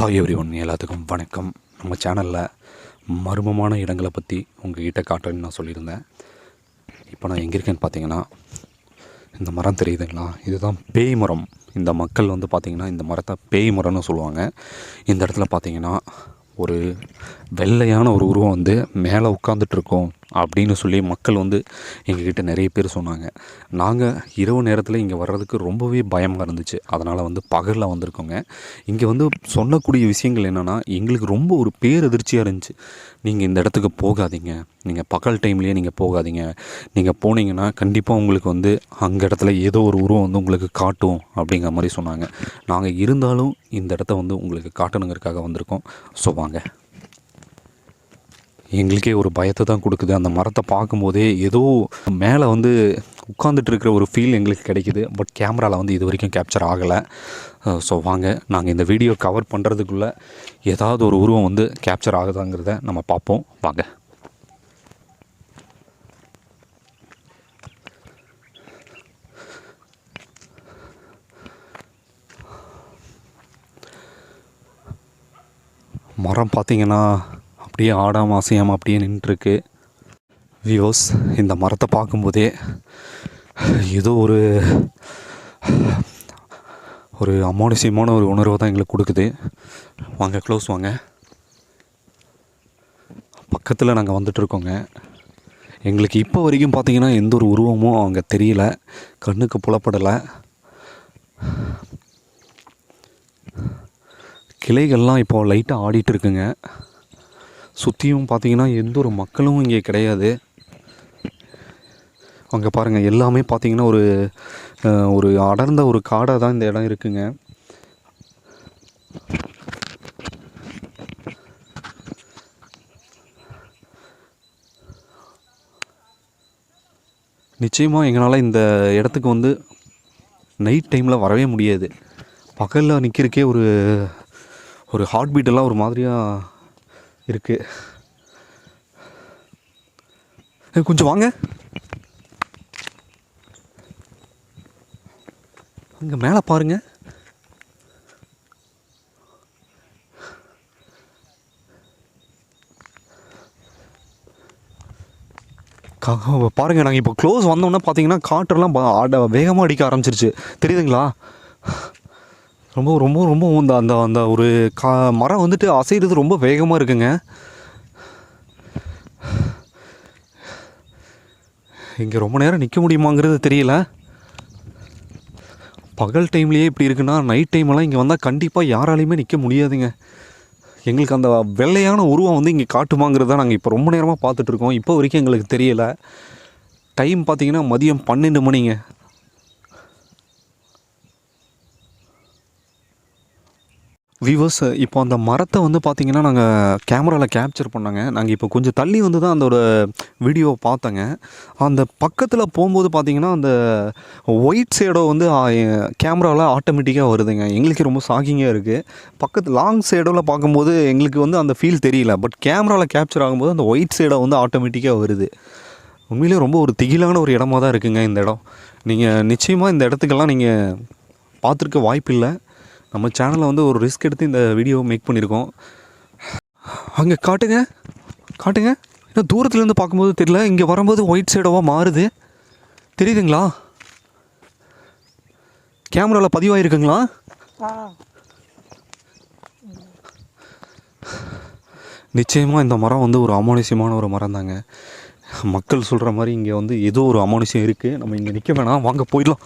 எல்லாத்துக்கும் வணக்கம். நம்ம சேனலில் மர்மமான இடங்களை பற்றி உங்ககிட்ட காட்டுறேன்னு நான் சொல்லியிருந்தேன். இப்போ நான் எங்கே இருக்கேன்னு பார்த்தீங்கன்னா இந்த மரம் தெரியுதுங்களா? இதுதான் பேய் மரம். இந்த மக்கள் வந்து பார்த்திங்கன்னா இந்த மரத்தை பேய் மரம்னு சொல்லுவாங்க. இந்த இடத்துல பார்த்தீங்கன்னா ஒரு வெள்ளையான ஒரு உருவம் வந்து மேலே உட்காந்துட்ருக்கோம் அப்படின்னு சொல்லி மக்கள் வந்து எங்ககிட்ட நிறைய பேர் சொன்னாங்க. நாங்கள் இரவு நேரத்தில் இங்கே வர்றதுக்கு ரொம்பவே பயமாக இருந்துச்சு. அதனால் வந்து பகலில் வந்திருக்கோங்க. இங்கே வந்து சொல்லக்கூடிய விஷயங்கள் என்னென்னா எங்களுக்கு ரொம்ப ஒரு பேரதிர்ச்சியாக இருந்துச்சு. நீங்கள் இந்த இடத்துக்கு போகாதீங்க. நீங்கள் பகல் டைம்லேயே நீங்கள் போகாதீங்க. நீங்கள் போனீங்கன்னா கண்டிப்பாக உங்களுக்கு வந்து அங்கே இடத்துல ஏதோ ஒரு உருவம் வந்து உங்களுக்கு காட்டும் அப்படிங்கிற மாதிரி சொன்னாங்க. நாங்கள் இருந்தாலும் இந்த இடத்த வந்து உங்களுக்கு காட்டணுங்கிறதுக்காக வந்திருக்கோம். ஸோ வாங்க. எங்களுக்கே ஒரு பயத்தை தான் கொடுக்குது. அந்த மரத்தை பார்க்கும்போதே ஏதோ மேலே வந்து உட்காந்துட்டு இருக்கிற ஒரு ஃபீல் எங்களுக்கு கிடைக்குது. பட் கேமராவில் வந்து இது வரைக்கும் கேப்சர் ஆகலை. ஸோ வாங்க நாங்கள் இந்த வீடியோ கவர் பண்ணுறதுக்குள்ளே ஏதாவது ஒரு உருவம் வந்து கேப்சர் ஆகுதாங்கிறத நம்ம பார்ப்போம். வாங்க. மரம் பார்த்தீங்கன்னா அப்படியே ஆடாம அசையாமல் அப்படியே நின்றுருக்கு. வியூஸ் இந்த மரத்தை பார்க்கும்போதே ஏதோ ஒரு ஒரு அமானுஷ்யமான ஒரு உணர்வை தான் எங்களுக்கு கொடுக்குது. வாங்க க்ளோஸ் வாங்க. பக்கத்தில் நாங்கள் வந்துட்டுருக்கோங்க எங்களுக்கு இப்போ வரைக்கும் பார்த்தீங்கன்னா எந்த ஒரு உருவமும் அங்கே தெரியல. கண்ணுக்கு புலப்படலை. கிளைகள்லாம் இப்போ லைட்டாக ஆடிட்டு இருக்குங்க. சுற்றியும் பார்த்தீங்கன்னா எந்த ஒரு மக்களும் இங்கே கிடையாது. அங்கே பாருங்கள் எல்லாமே பார்த்தீங்கன்னா ஒரு ஒரு அடர்ந்த ஒரு காடாக தான் இந்த இடம் இருக்குங்க. நிச்சயமாக எங்களால் இந்த இடத்துக்கு வந்து நைட் டைமில் வரவே முடியாது. பகலில் நிற்கிறக்கே ஒரு ஒரு ஹார்ட் பீட்டெல்லாம் ஒரு மாதிரியாக இருக்குது கொஞ்சம் வாங்க. அங்கே மேலே பாருங்க. பாருங்கள் பாருங்க நாங்கள் இப்போ க்ளோஸ் வந்தோன்னே பார்த்தீங்கன்னா காற்றெல்லாம் பா- வேகமாக அடிக்க ஆரம்பிச்சிருச்சு. தெரியுதுங்களா? ரொம்ப ரொம்ப ரொம்ப அந்த அந்த அந்த ஒரு கா மரம் வந்துட்டு அசைகிறது ரொம்ப வேகமாக இருக்குங்க. இங்கே ரொம்ப நேரம் நிற்க முடியுமாங்கிறது தெரியல. பகல் டைம்லேயே இப்படி இருக்குன்னா நைட் டைமெல்லாம் இங்கே வந்தால் கண்டிப்பாக யாராலையுமே நிற்க முடியாதுங்க. எங்களுக்கு அந்த வெள்ளையான உருவம் வந்து இங்கே காட்டுமாங்கிறத நாங்கள் இப்போ ரொம்ப நேரமாக பார்த்துட்ருக்கோம் இப்போ வரைக்கும் எங்களுக்கு தெரியலை. டைம் பார்த்தீங்கன்னா மதியம் பன்னெண்டு மணிங்க. வியூவர்ஸ் இப்போ அந்த மரத்தை வந்து பார்த்திங்கன்னா நாங்கள் கேமராவில் கேப்சர் பண்ணாங்க. நாங்கள் இப்போ கொஞ்சம் தள்ளி வந்து தான் அதோட வீடியோவை பார்த்தோங்க. அந்த பக்கத்தில் போகும்போது பார்த்திங்கன்னா அந்த ஒயிட் ஷேடோ வந்து கேமராவில் ஆட்டோமேட்டிக்காக வருதுங்க. எங்களுக்கு ரொம்ப ஷாக்கிங்காக இருக்குது பக்கத்து லாங் ஷேடோவில் பார்க்கும்போது எங்களுக்கு வந்து அந்த ஃபீல் தெரியல. பட் கேமராவில் கேப்சர் ஆகும்போது அந்த ஒயிட் ஷேடோ வந்து ஆட்டோமேட்டிக்காக வருது. உண்மையிலே ரொம்ப ஒரு திகிலான ஒரு இடமா தான் இருக்குங்க இந்த இடம். நீங்கள் நிச்சயமாக இந்த இடத்துக்கெல்லாம் நீங்கள் பார்த்துருக்க வாய்ப்பில்லை. நம்ம சேனலில் வந்து ஒரு ரிஸ்க் எடுத்து இந்த வீடியோ மேக் பண்ணியிருக்கோம் அங்கே காட்டுங்க. காட்டுங்க. ஏன்னா தூரத்துலேருந்து பார்க்கும்போது தெரியல. இங்கே வரும்போது ஒயிட் சைடோவாக மாறுது. தெரியுதுங்களா? கேமராவில் பதிவாயிருக்குங்களா? நிச்சயமாக இந்த மரம் வந்து ஒரு அமானுஷ்யமான ஒரு மரம் தாங்க. மக்கள் சொல்கிற மாதிரி இங்கே வந்து ஏதோ ஒரு அமானுஷ்யம் இருக்குது நம்ம இங்கே நிற்க வேணாம். வாங்க போயிடலாம்.